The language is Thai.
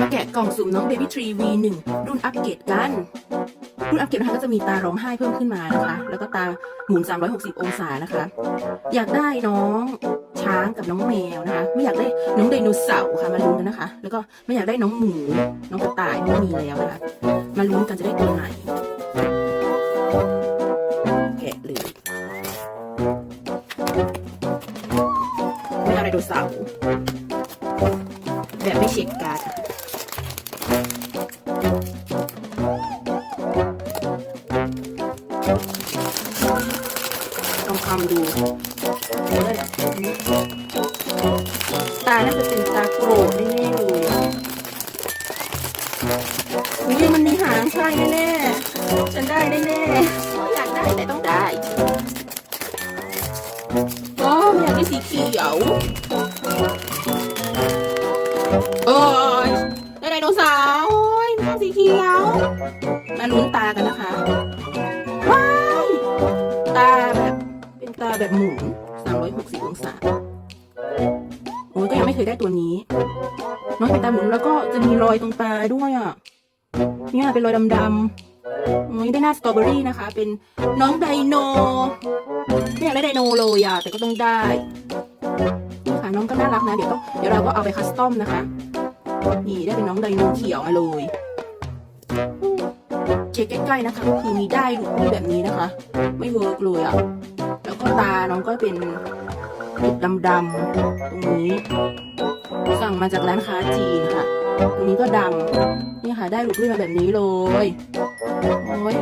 มาแกะกล่องสุ่มน้อง Baby Tree V1 รุ่นอัปเกรดกัน รุ่นอัปเกรดนะคะก็จะมีตาร้องไห้เพิ่มขึ้นมานะคะ แล้วก็ตาหมุน 360 องศานะคะ อยากได้น้องช้างกับน้องแมวนะคะ ไม่อยากได้น้องไดโนเสาร์ค่ะมาลุ้นกันนะคะ แล้วก็ไม่อยากได้น้องหมู น้องกระต่ายไม่มีแล้วนะคะ มาลุ้นกันจะได้ตัวไหน แกะเลยไม่เอาไดโนเสาร์แบบไม่เช็คการ์ด ลองทำดูตาน่าจะเป็นตาโกรธแน่ๆเลยอะอุ้ยมันมีหางใช่แน่ๆฉันได้แน่ๆอยากได้แต่ต้องได้อ๋ออยากได้สีเขียวโขียว มาลุ้นตากันนะคะ ว้าย ตาแบบเป็นตาแบบหมุน360 องศา โอ้ยก็ยังไม่เคยได้ตัวนี้ น้องเป็นตาหมุนแล้วก็จะมีรอยตรงตาด้วยอะ เนี่ยเป็นรอยดำๆโอ้ยได้หน้าสตรอเบอรี่นะคะ เป็นน้องไดโนไม่อยากได้ไดโนเลยอะแต่ก็ต้องได้ค่ะน้องก็น่ารักนะ เดี๋ยวต้องเดี๋ยวเราก็เอาไปคัสตอมนะคะ นี่ได้เป็นน้องไดโนเขียวมาเลย เช็คใกล้ๆนะคะคือมีได้ดูมีแบบนี้นะคะ ไม่เวิร์กเลยอะแล้วก็ตาน้องก็เป็นจุดดำๆตรงนี้ สั่งมาจากร้านค้าจีนค่ะ ตรงนี้ก็ดำนี่ค่ะได้หลุดขึ้นมาแบบนี้เลยโอ้ย